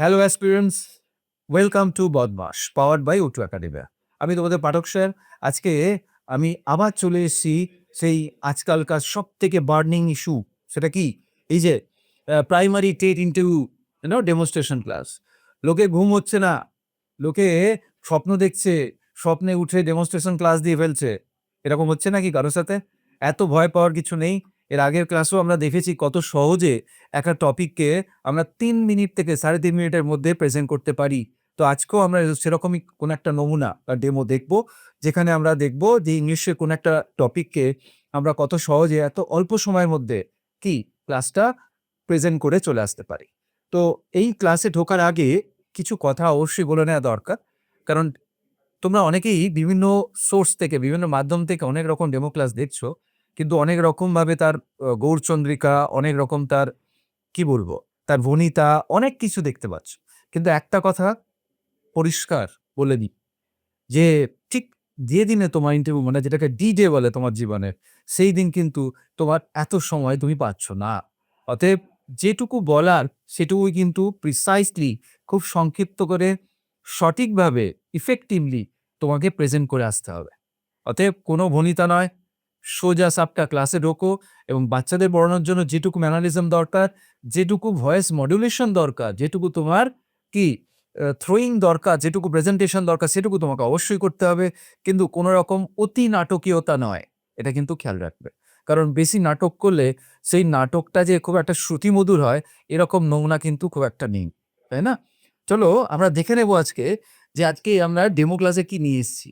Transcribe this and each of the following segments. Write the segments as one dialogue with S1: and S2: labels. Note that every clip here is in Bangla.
S1: হ্যালো অ্যাসপিরেন্টস ওয়েলকাম টু বদমাস powered by O two academy আমি তোমাদের পাঠক স্যার, আজকে আমি আবার চলে এসেছি সেই আজকালকার সব থেকে বার্নিং ইস্যু সেটা কি? এই যে primary TET interview you know demonstration class লোকে ঘুম হচ্ছে না, লোকে স্বপ্ন দেখছে, স্বপ্নে উঠে ডেমনস্ট্রেশন ক্লাস দিয়ে ফেলছে। এরকম হচ্ছে নাকি কারোর সাথে? এত ভয় পাওয়ার কিছু নেই। এর আগের ক্লাসও আমরা দেখেছি কত সহজে একটা টপিককে আমরা তিন মিনিট থেকে সাড়ে তিন মিনিটের মধ্যে প্রেজেন্ট করতে পারি। তো আজকেও আমরা সেরকমই কোনো একটা নমুনা বা ডেমো দেখব, যেখানে আমরা দেখব যে ইংলিশের কোনো একটা টপিককে আমরা কত সহজে এত অল্প সময়ের মধ্যে কি ক্লাসটা প্রেজেন্ট করে চলে আসতে পারি। তো এই ক্লাসে ঢোকার আগে কিছু কথা অবশ্যই বলে নেওয়া দরকার। কারণ তোমরা অনেকেই বিভিন্ন সোর্স থেকে, বিভিন্ন মাধ্যম থেকে অনেক রকম ডেমো ক্লাস দেখছ। কিন্তু অনেক রকমভাবে তার গৌরচন্দ্রিকা, অনেক রকম তার, কি বলব, তার ভনিতা অনেক কিছু দেখতে পাচ্ছ। কিন্তু একটা কথা পরিষ্কার বলে দিই, যে ঠিক যে দিনে তোমার ইন্টারভিউ মানে যেটাকে ডি ডে বলে তোমার জীবনের সেই দিন কিন্তু তোমার এত সময় তুমি পাচ্ছ না। অতএব যেটুকু বলার সেটুকুই কিন্তু প্রিসাইসলি খুব সংক্ষিপ্ত করে সঠিকভাবে ইফেক্টিভলি তোমাকে প্রেজেন্ট করে আসতে হবে। অতএব কোনো ভনিতা নয় সোজা সাপটা ক্লাসে ঢোকো এবং বাচ্চাদের পড়ানোর জন্য যেটুকু ম্যানালিজম দরকার, যেটুকু ভয়েস মডুলেশন দরকার, যেটুকু তোমার কি থ্রোয়িং দরকার, যেটুকু প্রেজেন্টেশন দরকার, সেটুকু তোমাকে অবশ্যই করতে হবে। কিন্তু কোনো রকম অতি নাটকীয়তা নয়, এটা কিন্তু খেয়াল রাখবে। কারণ বেশি নাটক করলে সেই নাটকটা যে খুব একটা শ্রুতিমধুর হয়, এরকম নমুনা কিন্তু খুব একটা নেই, তাই না? চলো আমরা দেখে নেব আজকে যে আজকে আমরা ডেমো ক্লাসে কি নিয়ে এসেছি।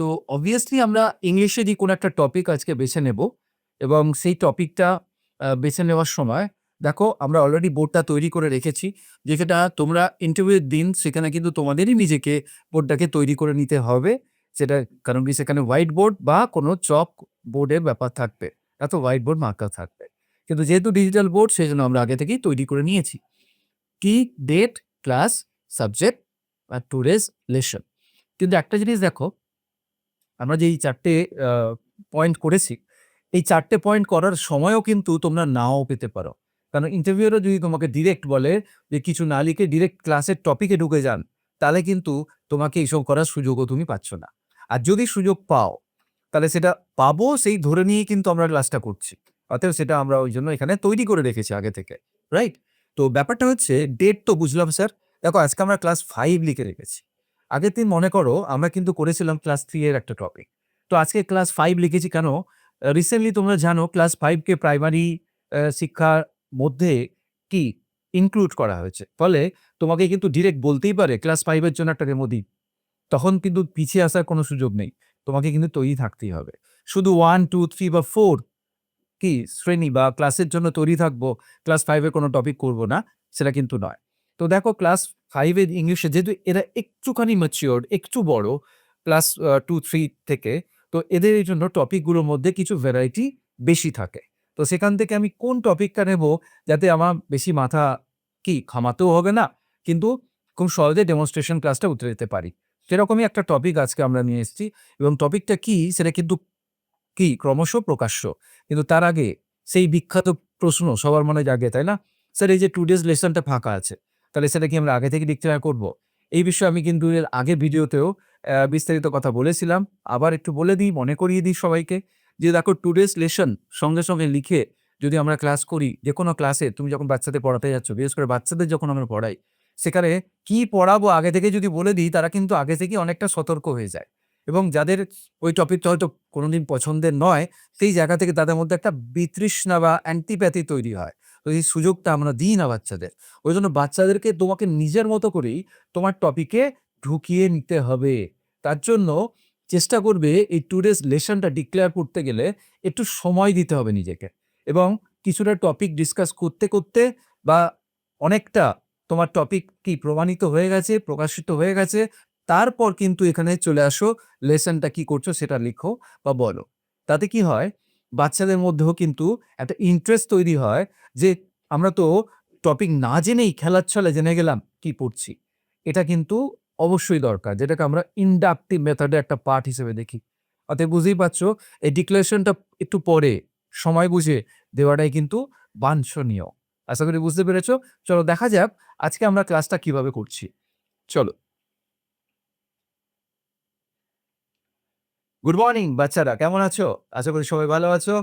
S1: তো অবভিয়াসলি আমরা ইংলিশেরই কোনো একটা টপিক আজকে বেছে নেব এবং সেই টপিকটা বেছে নেওয়ার সময় দেখো আমরা অলরেডি বোর্ডটা তৈরি করে রেখেছি। যেটা তোমরা ইন্টারভিউয়ের দিন সেখানে কিন্তু তোমাদেরই নিজেকে বোর্ডটাকে তৈরি করে নিতে হবে। সেটা কারণ কি সেখানে হোয়াইট বোর্ড বা কোনো চক বোর্ডের ব্যাপার থাকবে এত হোয়াইট বোর্ড মার্কার থাকবে। কিন্তু যেহেতু ডিজিটাল বোর্ড সেই জন্য আমরা আগে থেকেই তৈরি করে নিয়েছি। কি ডেট ক্লাস সাবজেক্ট আর টুডেজ লেসন কিন্তু একটা জিনিস দেখো আমরা যে এই চারটে পয়েন্ট করেছি, এই চারটে পয়েন্ট করার সময়ও কিন্তু তোমরা নাও পেতে পারো। কারণ ইন্টারভিউরও যদি তোমাকে ডিরেক্ট বলে যে কিছু না লিখে ডিরেক্ট ক্লাসের টপিকে ঢুকে যান, তাহলে কিন্তু তোমাকে এইসব করার সুযোগও তুমি পাচ্ছ না। আর যদি সুযোগ পাও, তাহলে সেটা পাবো সেই ধরে নিয়েই কিন্তু আমরা ক্লাসটা করছি। অতএব সেটা আমরা ওই জন্য এখানে তৈরি করে রেখেছি আগে থেকে রাইট তো ব্যাপারটা হচ্ছে ডেট তো বুঝলাম স্যার দেখো, আজকে আমরা ক্লাস ফাইভ লিখে রেখেছি। আগের দিন মনে করো আমরা কিন্তু করেছিলাম ক্লাস থ্রি এর একটা টপিক তো আজকে ক্লাস ফাইভ লিখেছি কেন? রিসেন্টলি তোমরা জানো ক্লাস ফাইভকে প্রাইমারি শিক্ষার মধ্যে কি ইনক্লুড করা হয়েছে। ফলে তোমাকে কিন্তু ডিরেক্ট বলতেই পারে ক্লাস ফাইভের জন্য একটা ডেমো দিই। তখন কিন্তু পিছিয়ে আসার কোনো সুযোগ নেই। তোমাকে কিন্তু তৈরি থাকতেই হবে। শুধু ওয়ান টু থ্রি বা ফোর কি শ্রেণি বা ক্লাসের জন্য তৈরি থাকব ক্লাস ফাইভের কোনো টপিক করব না, সেটা কিন্তু নয়। তো দেখো ক্লাস ফাইভের ইংলিশে যেহেতু এরা একটুখানি ম্যাচিওর একটু বড় ক্লাস টু থ্রি থেকে, তো এদের এই জন্য টপিকগুলোর মধ্যে কিছু ভ্যারাইটি বেশি থাকে। তো সেখান থেকে আমি কোন টপিকটা নেব যাতে আমার বেশি মাথা কি খামাতেও হবে না, কিন্তু খুব সহজে ডেমনস্ট্রেশন ক্লাসটা উতরে যেতে পারি। সেরকমই একটা টপিক আজকে আমরা নিয়ে এসেছি এবং টপিকটা কি সেটা কিন্তু কি ক্রমশ প্রকাশ্য, কিন্তু তার আগে সেই বিখ্যাত প্রশ্ন সবার মনে জাগে, তাই না? স্যার, এই যে টু ডেজ লেসনটা ফাঁকা আছে তাহলে সেটা কি আমরা আগে থেকে ডিক্লেয়ার করব? এই বিষয়ে আমি কিন্তু এর আগের ভিডিওতেও বিস্তারিত কথা বলেছিলাম। আবার একটু বলে দিই, মনে করিয়ে দিই সবাইকে যে দেখো টু ডেজ লেসন সঙ্গে সঙ্গে লিখে যদি আমরা ক্লাস করি, যে কোনো ক্লাসে তুমি যখন বাচ্চাদের পড়াতে যাচ্ছ, বিশেষ করে বাচ্চাদের যখন আমরা পড়াই, সেখানে কি পড়াবো আগে থেকে যদি বলে দিই, তারা কিন্তু আগে থেকে অনেকটা সতর্ক হয়ে যায়। এবং যাদের ওই টপিকটা হয়তো কোনোদিন পছন্দের নয়, সেই জায়গা থেকে তাদের মধ্যে একটা বিতৃষ্ণা বা অ্যান্টিপ্যাথি তৈরি হয়। তো এই সুযোগটা আমরা দিই না বাচ্চাদের। ওই জন্য বাচ্চাদেরকে তোমাকে নিজের মতো করেই তোমার টপিকে ঢুকিয়ে নিতে হবে। তার জন্য চেষ্টা করবে এই টু ডেজ লেসনটা ডিক্লেয়ার করতে গেলে একটু সময় দিতে হবে নিজেকে এবং কিছুটা টপিক ডিসকাস করতে করতে বা অনেকটা তোমার টপিক কি প্রমাণিত হয়ে গেছে, প্রকাশিত হয়ে গেছে, তারপর কিন্তু এখানে চলে আসো লেসনটা কি করছ সেটা লিখো বা বলো। তাতে কি হয় বাচ্চাদের মধ্যেও কিন্তু একটা ইন্টারেস্ট তৈরি হয় যে, আমরা তো টপিক না জেনেই খেলার ছলে জেনে গেলাম কি পড়ছি। এটা কিন্তু অবশ্যই দরকার, যেটাকে আমরা ইন্ডাকটিভ মেথডে একটা পার্ট হিসেবে দেখি। অতএব বুঝতেই পারছ, এই ডিক্লারেশনটা একটু পরে সময় বুঝে দেওয়াটাই কিন্তু বাঞ্ছনীয়। আশা করি বুঝতে পেরেছ। চলো দেখা যাক আজকে আমরা ক্লাসটা কীভাবে করছি। চলো। গুড মর্নিং বাচ্চারা, কেমন আছো? আশা করি সবাই ভালো আছো।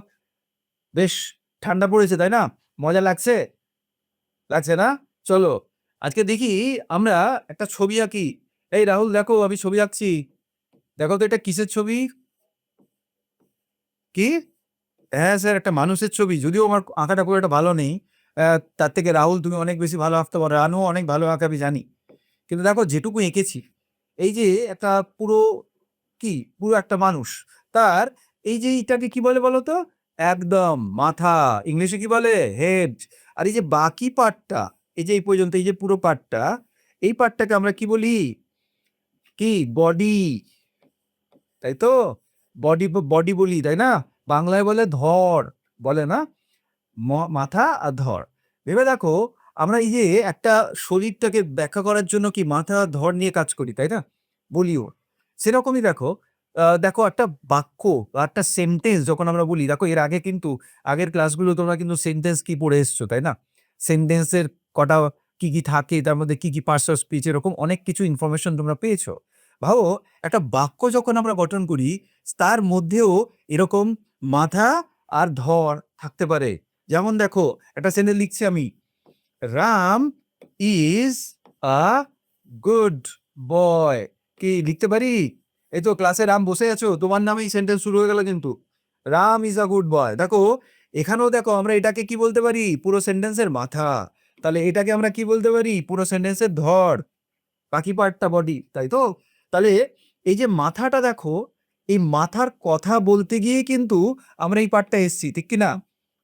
S1: বেশ ঠান্ডা পড়েছে, তাই না? মজা লাগছে? লাগছে না? চলো, আজকে দেখি আমরা একটা ছবি আঁকি। এই রাহুল, দেখো, আমি ছবি আঁকছি। দেখো তো, এটা কিসের ছবি? কি? হ্যাঁ স্যার, একটা মানুষের ছবি। যদিও আমার আঁকাটা খুব একটা ভালো নেই। তার থেকে রাহুল, তুমি অনেক বেশি ভালো আঁকতে পারো। রানু অনেক ভালো আঁকা আমি জানি। কিন্তু দেখো, যেটুকু এঁকেছি, এই যে একটা পুরো কি? পুরো একটা মানুষ। তার এই যে এটাকে কি বলে বলো তো একদম মাথা। ইংলিশে কি বলে? হেড। আর এই যে বাকি পার্টটা, এই যে এই পর্যন্ত, এই যে পুরো পার্টটা, এই পার্টটাকে আমরা কি বলি? কি? বডি। তাই তো? বডি বডি বলি, তাই না? বাংলায় বলে ধর, বলে না? মাথা আর ধর। ভেবে দেখো, আমরা এই যে একটা শরীরটাকে ব্যাখ্যা করার জন্য কি মাথা ধর নিয়ে কাজ করি, তাই না? বলিও। সেরকমই দেখো দেখো একটা বাক্য একটা সেন্টেন্স যখন আমরা বলি, দেখো এর আগে কিন্তু, আগের ক্লাসগুলো তোমরা কিন্তু সেন্টেন্স কি পড়ে এসছো, তাই না? সেন্টেন্সের কটা কি কি থাকে, তার মধ্যে কি কি পার্টস অফ স্পিচ এরকম অনেক কিছু ইনফরমেশন তোমরা পেয়েছ। ভাবো, একটা বাক্য যখন আমরা গঠন করি, তার মধ্যেও এরকম মাথা আর ধর থাকতে পারে। যেমন দেখো, একটা সেন্টেন্স লিখছি আমি, Ram is a good boy. কি লিখতে পারি? এই তো ক্লাসে রাম বসে আছো, তোমার নামেই সেন্টেন্স শুরু হয়ে গেল কিন্তু। Ram is a good boy দেখো, এখানেও দেখো আমরা এটাকে কি বলতে পারি? পুরো সেন্টেন্সের মাথা। তাহলে এটাকে আমরা কি বলতে পারি? পুরো সেন্টেন্সের ধর। বাকি পার্টটা বডি তাই তো? তাহলে এই যে মাথাটা দেখো, এই মাথার কথা বলতে গিয়ে কিন্তু আমরা এই পার্টটা এসছি, ঠিক কি না?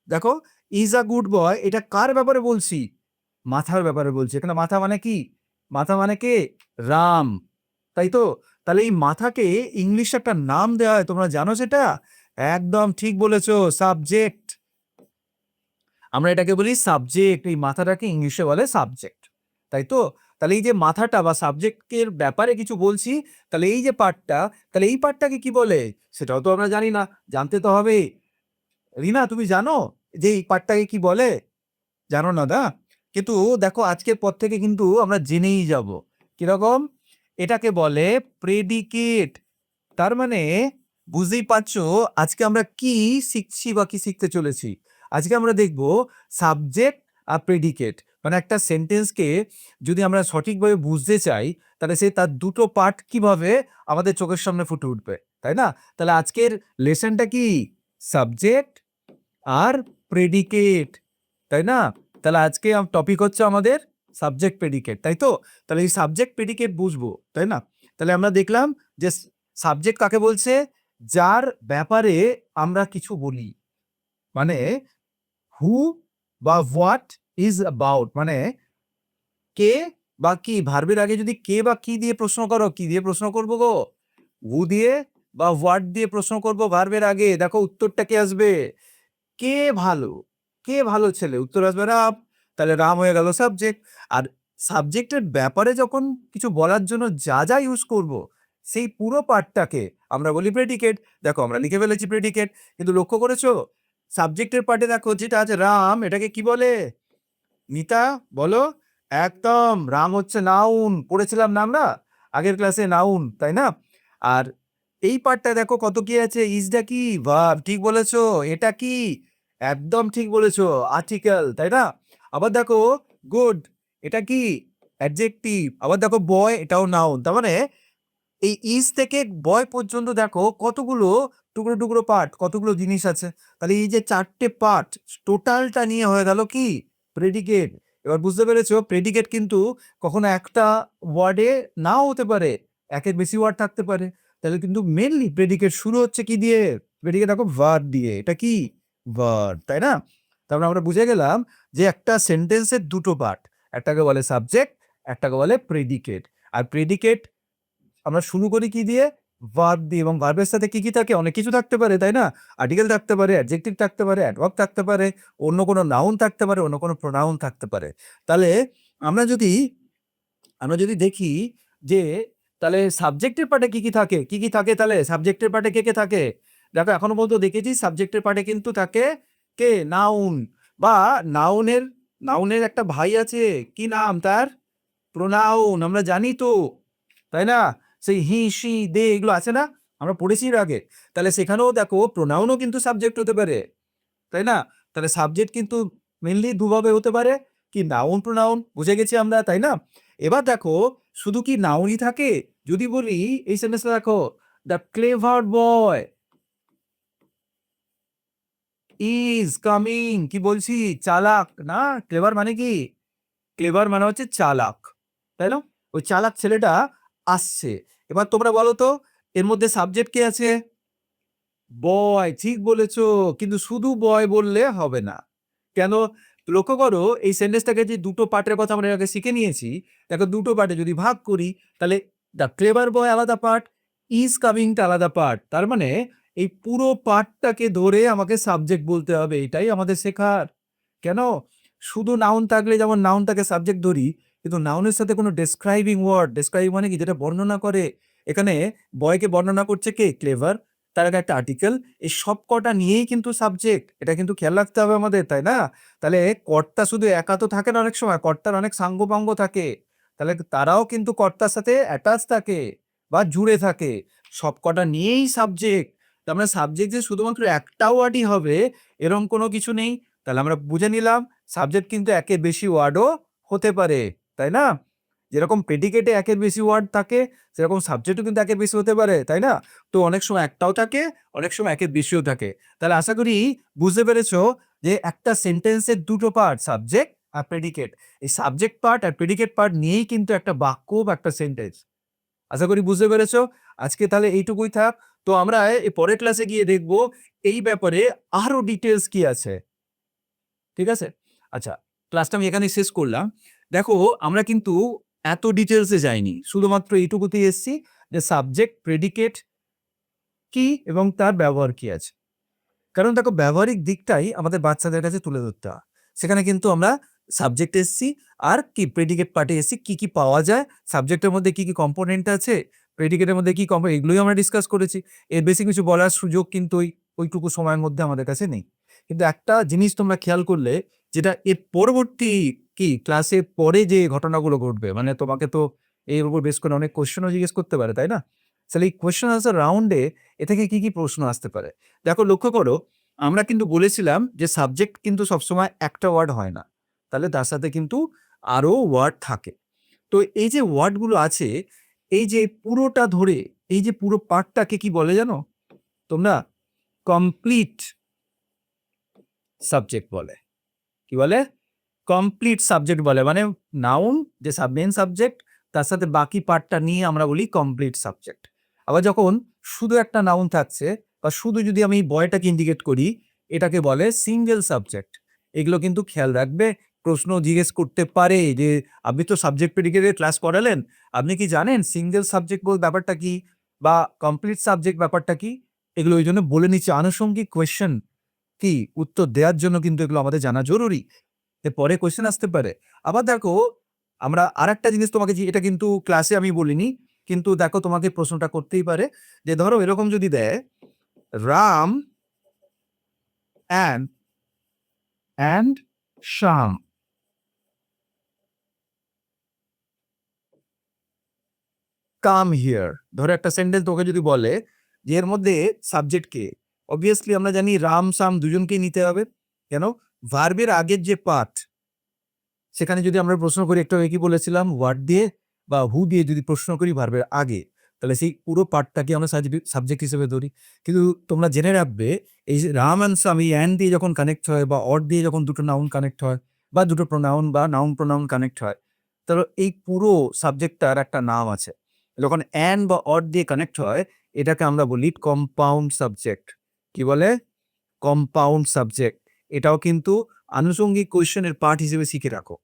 S1: দেখো ইজ আ গুড বয় এটা কার ব্যাপারে বলছি? মাথার ব্যাপারে বলছি। এখানে মাথা মানে কি? মাথা মানে কে? রাম। তাই তো? তাহলে এই মাথাকে ইংলিশে একটা নাম দেওয়া হয়, তোমরা জানো সেটা? একদম ঠিক বলেছ সাবজেক্ট আমরা এটাকে বলি সাবজেক্ট এই মাথাটাকে ইংলিশে বলে সাবজেক্ট তাই তো? তাহলে এই যে মাথাটা বা সাবজেক্টের ব্যাপারে কিছু বলছি, তাহলে এই যে পার্টটা তাহলে এই পার্টটাকে কি বলে? সেটাও তো আমরা জানি না, জানতে তো হবে। রিনা, তুমি জানো যে এই পার্টটাকে কি বলে? জানো না দা? কিন্তু দেখো, আজকের পর থেকে কিন্তু আমরা জেনেই যাব। কীরকম? এটাকে বলে প্রেডিকেট তার মানে বুঝতেই পারছ আজকে আমরা কি শিখছি বা কি শিখতে চলেছি। আজকে আমরা দেখব সাবজেক্ট আর প্রেডিকেট মানে একটা সেন্টেন্সকে যদি আমরা সঠিকভাবে বুঝতে চাই, তাহলে সে তার দুটো পার্ট কীভাবে আমাদের চোখের সামনে ফুটে উঠবে, তাই না? তাহলে আজকের লেসনটা কি? সাবজেক্ট আর প্রেডিকেট তাই না? তাহলে আজকে টপিক হচ্ছে আমাদের সাবজেক্ট প্রেডিকেট তাই তো? তাহলে এই সাবজেক্ট প্রেডিকেট বুঝব, তাই না? তাহলে আমরা দেখলাম যে সাবজেক্ট কাকে বলছে? যার ব্যাপারে আমরা কিছু বলি। মানে হু বা হোয়াট ইজ অ্যাবাউট মানে কে বা কি ভার্বের আগে যদি কে বা কি দিয়ে প্রশ্ন করো, কি দিয়ে প্রশ্ন করব গো? হু দিয়ে বা হোয়াট দিয়ে প্রশ্ন করব ভার্বের আগে? দেখো উত্তরটা কে আসবে? কে ভালো? কে ভালো ছেলে? উত্তর আসবে রাম। তাহলে রাম হয়ে গেল সাবজেক্ট আর সাবজেক্টের ব্যাপারে যখন কিছু বলার জন্য যা যা ইউজ করব, সেই পুরো পার্টটাকে আমরা বলি প্রেডিকেট দেখো, আমরা লিখে ফেলেছি প্রেডিকেট কিন্তু লক্ষ্য করেছ? সাবজেক্টের পার্টে দেখো, যেটা আছে, রাম, এটাকে কি বলে? নিতা, বলো? একদম, রাম হচ্ছে নাউন পড়েছিলাম না আমরা? আগের ক্লাসে নাউন তাই না? আর এই পার্টটা দেখো, কত কি আছে? ইজটা কি ভার্ব ঠিক বলেছ? এটা কি? একদম ঠিক বলেছ আর্টিকেল তাই না? আবার দেখো গুড এটা কি? অ্যাডজেক্টিভ আবার দেখো বয় এটাও নাউন তার মানে এই ইজ থেকে বয় পর্যন্ত দেখো কতগুলো টুকরো টুকরো পার্ট কতগুলো জিনিস আছে। তাহলে এই যে চারটে পার্ট টোটালটা নিয়ে হয়ে গেল কি? প্রেডিকেট এবার বুঝতে পেরেছ প্রেডিকেট কিন্তু কখনো একটা ওয়ার্ডে নাও হতে পারে, একের বেশি ওয়ার্ড থাকতে পারে। তাহলে কিন্তু মেনলি প্রেডিকেট শুরু হচ্ছে কি দিয়ে? প্রেডিকেট দেখো ভার্ব দিয়ে। এটা কি? ভার্ব তাই না? তারপরে আমরা বুঝে গেলাম যে একটা সেন্টেন্সের দুটো পার্ট, একটাকে বলে সাবজেক্ট, একটাকে বলে প্রেডিকেট আর প্রেডিকেট আমরা শুরু করি কি দিয়ে? ভার্ব দিয়ে। এবং ভার্বের সাথে কি কি থাকে? অনেক কিছু থাকতে পারে, তাই না? আর্টিকেল থাকতে পারে অ্যাডজেক্টিভ থাকতে পারে অ্যাডওয়ার্ক থাকতে পারে, অন্য কোনো নাউন থাকতে পারে, অন্য কোনো প্রোনাউন থাকতে পারে। তাহলে আমরা যদি আমরা যদি দেখি যে, তাহলে সাবজেক্টের পার্টে কি কি থাকে? কি কি থাকে তাহলে? সাবজেক্টের পার্টে কে কে থাকে? দেখো, এখনও পর্যন্ত দেখেছি সাবজেক্টের পার্টে কিন্তু থাকে কে? নাউন বা নাউনের নাউনের একটা ভাই আছে। কি নাম তার? প্রোনাউন, আমরা জানি তো, তাই না? সেই হি সি দে এগুলো আছে না? আমরা পড়েছি এর আগে। তাহলে সেখানেও দেখো প্রোনাউনও কিন্তু সাবজেক্ট হতে পারে, তাই না? তাহলে সাবজেক্ট কিন্তু মেনলি দুভাবে হতে পারে, কি নাউন, প্রোনাউন, বুঝে গেছি আমরা, তাই না? এবার দেখো, শুধু কি নাউনই থাকে? যদি বলি, এই সেন্টেন্সটা দেখো the clever boy is coming, কি বলছি? চালাক, না? ক্লেভার মানে কি? ক্লেভার মানে হচ্ছে চালাক, তাই না? ওই চালাক ছেলেটা আসছে। এবার তোমরা বলো তো, এর মধ্যে সাবজেক্ট কে আছে? বয় ঠিক বলেছ, কিন্তু শুধু বয় বললে হবে না। কেন? লক্ষ্য করো, এই সেন্টেন্সটাকে যে দুটো পার্টের কথা আমরা আগে শিখে নিয়েছি, দেখো দুটো পার্টে যদি ভাগ করি, তাহলে দ্য ক্লেভার বয় আলাদা পার্ট ইজ কামিংটা আলাদা পার্ট। তার মানে এই পুরো পার্টটাকে ধরে আমাকে সাবজেক্ট বলতে হবে, এটাই আমাদের শেখার। কেন? শুধু নাউন থাকলে যেমন নাউনটাকে সাবজেক্ট ধরি, কিন্তু নাউনের সাথে কোনো ডেসক্রাইবিং ওয়ার্ড ডেসক্রাইব মানে কি? যেটা বর্ণনা করে। এখানে বয়কে বর্ণনা করছে কে? ক্লেভার তার আগে একটা আর্টিকেল এই সব কটা নিয়েই কিন্তু সাবজেক্ট এটা কিন্তু খেয়াল রাখতে হবে আমাদের, তাই না? তাহলে কর্তা শুধু একা তো থাকে না অনেক সময়, কর্তার অনেক সাঙ্গপাঙ্গ থাকে। তাহলে তারাও কিন্তু কর্তার সাথে অ্যাটাচ থাকে বা জুড়ে থাকে। সব কটা নিয়েই সাবজেক্ট তার মানে সাবজেক্ট যে শুধুমাত্র একটা ওয়ার্ডই হবে এরকম কোনো কিছু নেই। তাহলে আমরা বুঝে নিলাম সাবজেক্ট কিন্তু একের বেশি ওয়ার্ডও হতে পারে, তাই না? যেরকম প্রেডিকেটে একের বেশি ওয়ার্ড থাকে, সেরকম সাবজেক্টও কিন্তু একের বেশি হতে পারে, তাই না? তো অনেক সময় একটাও থাকে, অনেক সময় একের বেশিও থাকে। তাহলে আশা করি বুঝতে পেরেছ যে একটা সেন্টেন্সের দুটো পার্ট সাবজেক্ট আর প্রেডিকেট এই সাবজেক্ট পার্ট আর প্রেডিকেট পার্ট নিয়েই কিন্তু একটা বাক্য বা একটা সেন্টেন্স আশা করি বুঝতে পেরেছ। আজকে তাহলে এইটুকুই থাক। তো আমরা পরের ক্লাসে গিয়ে দেখব এই ব্যাপারে আরও ডিটেলস কি আছে। ঠিক আছে? আচ্ছা ক্লাসটা আমি এখানে শেষ করলাম। দেখো, আমরা কিন্তু এত ডিটেলসে যাইনি। শুধুমাত্র এইটুকুতেই এসছি যে সাবজেক্ট প্রেডিকেট কি এবং তার ব্যবহার কি আছে। কারণ দেখো, ব্যবহারিক দিকটাই আমাদের বাচ্চাদের কাছে তুলে ধরতে হয়। সেখানে কিন্তু আমরা সাবজেক্ট এসছি, আর কি প্রেডিকেট পার্টে এসছি, কি কি পাওয়া যায় সাবজেক্টের মধ্যে কি কি কম্পোনেন্ট আছে প্রেডিকেটের মধ্যে কি কম্পোনেন্ট এগুলোই আমরা ডিসকাস করেছি। এর বেশি কিছু বলার সুযোগ কিন্তু ওই, ওইটুকু সময়ের মধ্যে আমাদের কাছে নেই। কিন্তু একটা জিনিস তোমরা খেয়াল করলে, যেটা এর পরবর্তী কি ক্লাসে পরে যে ঘটনাগুলো ঘটবে মানে তোমাকে তো এর উপর বেশ করে অনেক কোশ্চেনও জিজ্ঞেস করতে পারে, তাই না? তাহলে এই কোশ্চেন আনসার রাউন্ডে এ থেকে কি কি প্রশ্ন আসতে পারে? দেখো, লক্ষ্য করো, আমরা কিন্তু বলেছিলাম যে সাবজেক্ট কিন্তু সবসময় একটা ওয়ার্ড হয় না। তাহলে তার সাথে কিন্তু আরও ওয়ার্ড থাকে। তো এই যে ওয়ার্ডগুলো আছে এই যে পুরোটা ধরে, এই যে পুরো পার্টটাকে কি বলে জানো? তোমরা কমপ্লিট সাবজেক্ট বলে। কি বলে? কমপ্লিট সাবজেক্ট বলে মানে নাউন যে মেন সাবজেক্ট তার সাথে বাকি পার্টটা নিয়ে আমরা বলি কমপ্লিট সাবজেক্ট আবার যখন শুধু একটা নাউন থাকছে, বা শুধু যদি আমি বয়টাকে ইন্ডিকেট করি, এটাকে বলে সিঙ্গেল সাবজেক্ট এগুলো কিন্তু খেয়াল রাখবে প্রশ্ন জিজ্ঞেস করতে পারে যে, আপনি তো সাবজেক্ট প্রেডিকেটের ক্লাস করালেন, আপনি কি জানেন সিঙ্গেল সাবজেক্ট বল ব্যাপারটা কি বা কমপ্লিট সাবজেক্ট ব্যাপারটা কি? এগুলো ওই জন্য বলে নিচ্ছে, আনুষঙ্গিক কোয়েশ্চেন কি? উত্তর দেওয়ার জন্য কিন্তু এগুলো আমাদের জানা জরুরি। পরে কোয়েশ্চেন আসতে পারে। আবার দেখো, আমরা আর একটা জিনিস তোমাকে এটা কিন্তু ক্লাসে আমি বলিনি, কিন্তু দেখো তোমাকে প্রশ্নটা করতেই পারে যে, ধরো এরকম যদি দেয়, Ram and and Shyam come here ধরো একটা সেন্টেন্স তোকে যদি বলে যে এর মধ্যে সাবজেক্ট কে অবভিয়াসলি আমরা জানি রাম, সাম দুজনকেই নিতে হবে। কেন? ভার্বের আগের যে পার্ট সেখানে যদি আমরা প্রশ্ন করি, একটা কি বলেছিলাম? ওয়ার্ড দিয়ে বা হু দিয়ে যদি প্রশ্ন করি ভার্বের আগে, তাহলে সেই পুরো পার্টটাকে আমরা সাবজেক্ট হিসেবে ধরি। কিন্তু তোমরা জেনে রাখবে, এই রাম অ্যান্ড সাম, এই অ্যান্ড দিয়ে যখন কানেক্ট হয় বা অর দিয়ে যখন দুটো নাউন কানেক্ট হয় বা দুটো প্রোনাউন বা নাউন প্রোনাউন কানেক্ট হয়, তাহলে এই পুরো সাবজেক্টটার একটা নাম আছে। যখন অ্যান বা অড দিয়ে কানেক্ট হয়, এটাকে আমরা বলি কম্পাউন্ড সাবজেক্ট। কি বলে? Compound subject. এটাও কিন্তু আনুষঙ্গিক কোয়েশ্চেনের পার্ট হিসেবে শিখে রাখো।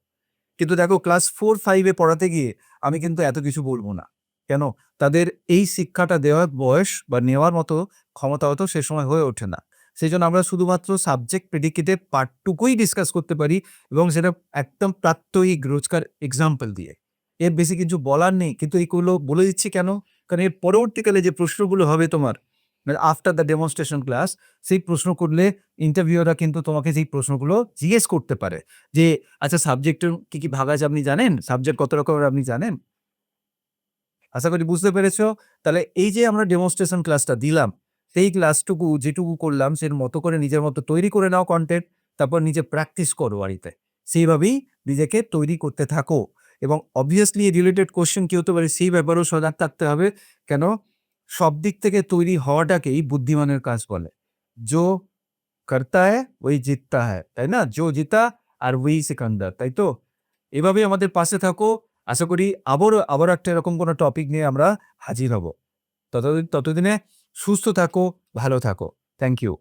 S1: কিন্তু দেখো, ক্লাস ফোর, ফাইভে পড়াতে গিয়ে আমি কিন্তু এত কিছু বলব না। কেন? তাদের এই শিক্ষাটা দেওয়ার বয়স বা নেওয়ার মতো ক্ষমতা হতো সে সময় হয়ে ওঠে না। সেই জন্য আমরা শুধুমাত্র সাবজেক্ট প্রেডিকেটের পার্টটুকুই ডিসকাস করতে পারি এবং সেটা একদম প্রাত্যহিক রোজকার এক্সাম্পল দিয়ে। এর বেশি কিছু বলার নেই। কিন্তু এইগুলো বলে দিচ্ছি কেন? কারণ এর পরবর্তীকালে যে প্রশ্নগুলো হবে তোমার আফটার দ্য ডেমনস্ট্রেশন ক্লাস সেই প্রশ্ন করলে ইন্টারভিউরা কিন্তু তোমাকে সেই প্রশ্নগুলো জিজ্ঞেস করতে পারে। যে আচ্ছা সাবজেক্টের কি কি ভাগ আছে আপনি জানেন? সাবজেক্ট কত রকমের আপনি জানেন? আশা করি বুঝতে পেরেছ? তাহলে এই যে আমরা ডেমনস্ট্রেশন ক্লাসটা দিলাম, সেই ক্লাসটুকু যেটুকু করলাম, সের মতো করে নিজের মতো তৈরি করে নাও কন্টেন্ট তারপর নিজে প্র্যাকটিস করো বাড়িতে। সেইভাবেই নিজেকে তৈরি করতে থাকো। এবং অবভিয়াসলি রিলেটেড কোশ্চেন কি হতে পারে, সেই ব্যাপারেও সজাগ থাকতে হবে। কেন? সব দিক থেকে তৈরি হওয়াটাকেই বুদ্ধিমানের কাজ বলে। জো করতা ওই জিততা হ্যায়, তাই না? জো জিতা আর ওই সিকান্দার, তাই তো? এভাবেই আমাদের পাশে থাকো। আশা করি আবারও, আবার একটা এরকম কোনো টপিক নিয়ে আমরা হাজির হব। ততদিন, ততদিনে সুস্থ থাকো, ভালো থাকো। Thank you